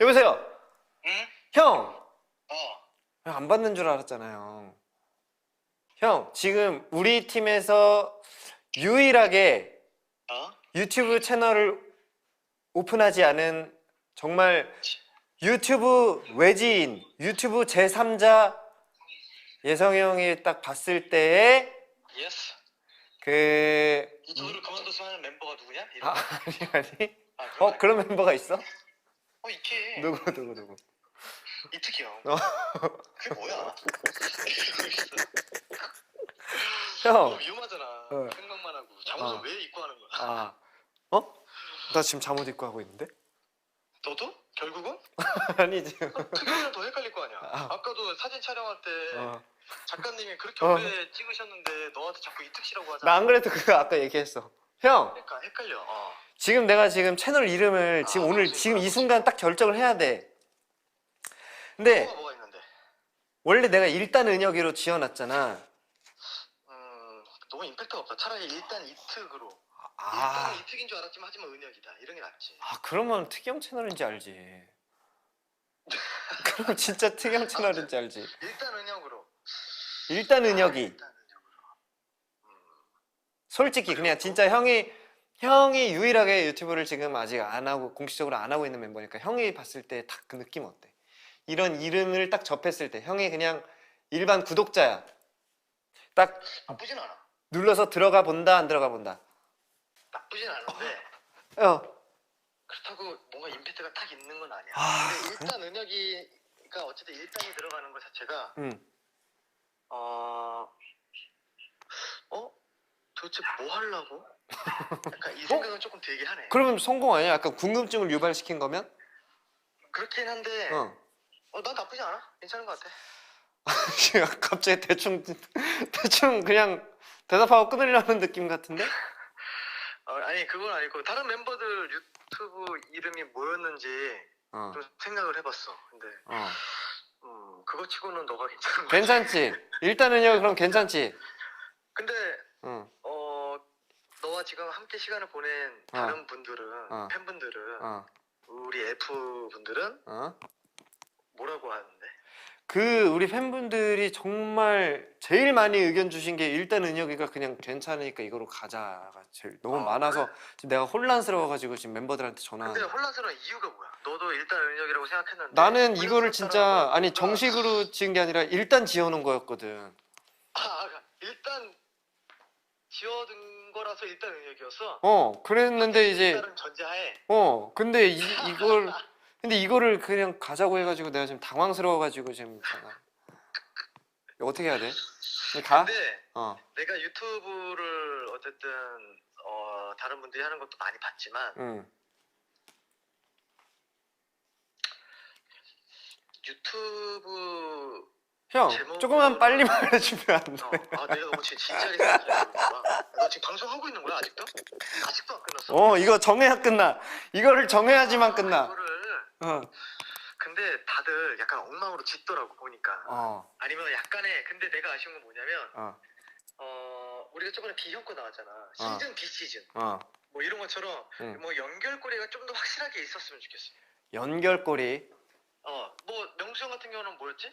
여보세요. 응? 형. 어. 안 받는 줄 알았잖아요. 형, 지금 우리 팀에서 유일하게 어? 유튜브 채널을 오픈하지 않은 정말 유튜브 외지인, 유튜브 제3자 예성이 형이 딱 봤을 때의 예스. 그 유튜브를 그만둬서 하는 멤버가 누구냐? 이름? 아, 아니 아니. 아, 어, 그런 멤버가 있어? 어 있지. 누구 누구 누구? 이특이 형. 어. 그게 뭐야? 형. 너무 위험하잖아. 어. 생각만 하고 잠옷을 어. 왜 입고 하는 거야? 아. 어? 나 지금 잠옷 입고 하고 있는데? 너도? 결국은? 아니지. 특이랑 더 헷갈릴 거 아니야. 아. 아까도 사진 촬영할 때 어. 작가님이 그렇게 어. 오래 찍으셨는데 너한테 자꾸 이특 씨라고 하잖아. 나 안 그래도 그거 아까 얘기했어. 형, 그러니까 헷갈려. 어. 지금 내가 지금 채널 이름을 지금 아, 오늘 그렇지, 지금 이 그렇지. 순간 딱 결정을 해야 돼. 근데 뭐가 뭐가 있는데? 원래 내가 일단 은혁이로 지어놨잖아. 음 너무 임팩트가 없다. 차라리 일단 이특으로. 아, 일단 이특인 줄 알았지만 하지만 은혁이다. 이런 게 낫지. 아 그러면 특이형 채널인지 알지. 그럼 진짜 특이형 채널인지 알지. 일단 은혁으로. 일단 은혁이. 일단 은혁으로. 음. 솔직히 그냥 진짜 형이 형이 유일하게 유튜브를 지금 아직 안 하고 공식적으로 안 하고 있는 멤버니까 형이 봤을 때 딱 그 느낌 어때? 이런 이름을 딱 접했을 때 형이 그냥 일반 구독자야. 딱 나쁘진 않아. 눌러서 들어가 본다 안 들어가 본다. 나쁘진 않은데 어. 그렇다고 뭔가 임팩트가 딱 있는 건 아니야. 아, 근데 일단 은혁이가 어쨌든 일단이 들어가는 것 자체가 응. 어, 어? 도대체 뭐 하려고? 약간 이 생각은 조금 들긴 하네. 그러면 성공 아니야? 약간 궁금증을 유발시킨 거면? 그렇긴 한데 어. 어, 난 나쁘지 않아. 괜찮은 것 같아. 갑자기 대충 대충 그냥 대답하고 끊으려는 느낌 같은데? 어, 아니 그건 아니고 다른 멤버들 유튜브 이름이 뭐였는지 어. 좀 생각을 해봤어. 근데 어. 음, 그거 치고는 너가 괜찮은 것 같아. 괜찮지? 일단은 형 그럼 괜찮지? 근데 응. 어 너와 지금 함께 시간을 보낸 다른 분들은 어. 팬분들은 어. 우리 F 분들은 어. 뭐라고 하는데? 그 우리 팬분들이 정말 제일 많이 의견 주신 게 일단 은혁이가 그냥 괜찮으니까 이거로 가자가 제일 너무 아, 많아서 지금 내가 혼란스러워가지고 지금 멤버들한테 전화. 근데 혼란스러운 이유가 뭐야? 너도 일단 은혁이라고 생각했는데 나는 이거를 진짜 아니 정식으로 지은 게 아니라 일단 지어놓은 거였거든. 아, 아, 일단 지어둔 거라서 일단 은혁이었어. 어 그랬는데 이제 전제하에 어 근데 이, 이걸 근데 이거를 그냥 가자고 해가지고 내가 지금 당황스러워가지고 지금. 이거 어떻게 해야 돼? 이거 가? 근데 어. 내가 유튜브를 어쨌든 어, 다른 분들이 하는 것도 많이 봤지만 응. 유튜브 형 제목은- 조금만 빨리 말해주면 안 돼? 어, 아 내가 너무 지금 진지하게 너 지금 방송 하고 있는 거야 아직도? 아직도 안 끝났어? 어 이거 정해야 끝나. 이거를 정해야지만 끝나. 이거를 어. 근데 다들 약간 엉망으로 짓더라고 보니까 어. 아니면 약간의 근데 내가 아쉬운 건 뭐냐면 어. 어 우리가 저번에 B형 거 나왔잖아 시즌 B 시즌 어. 뭐 이런 것처럼 응. 뭐 연결고리가 좀 더 확실하게 있었으면 좋겠어 연결고리. 어뭐 명수 형 같은 경우는 뭐였지?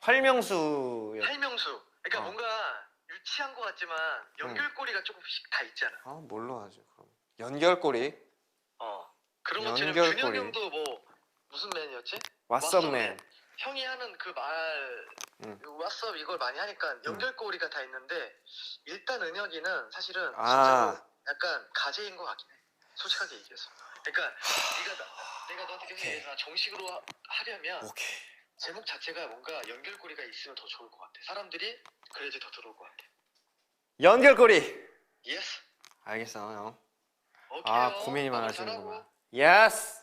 활명수. 팔명수 그러니까 어. 뭔가 유치한 것 같지만 연결고리가 조금씩 다 있잖아 아 뭘로 하지 그럼? 연결고리. 어 그런 것처럼 연결고리. 준영 형도 뭐 무슨 맨이었지? 왓썸맨. 형이 하는 그말 응. 왓썹 이걸 많이 하니까 연결고리가 다 있는데 일단 은혁이는 사실은 아. 진짜로 약간 가제인 것 같긴 해 솔직하게 얘기해서 그러니까 네가 나, 내가 너한테 계속 정식으로 하, 하려면 오케이. 제목 자체가 뭔가 연결고리가 있으면 더 좋을 것 같아 사람들이 그래야지 더 들어올 것 같아 연결고리. 예스 알겠어 형. 오케이 아 고민이 많아지는구나. 예스.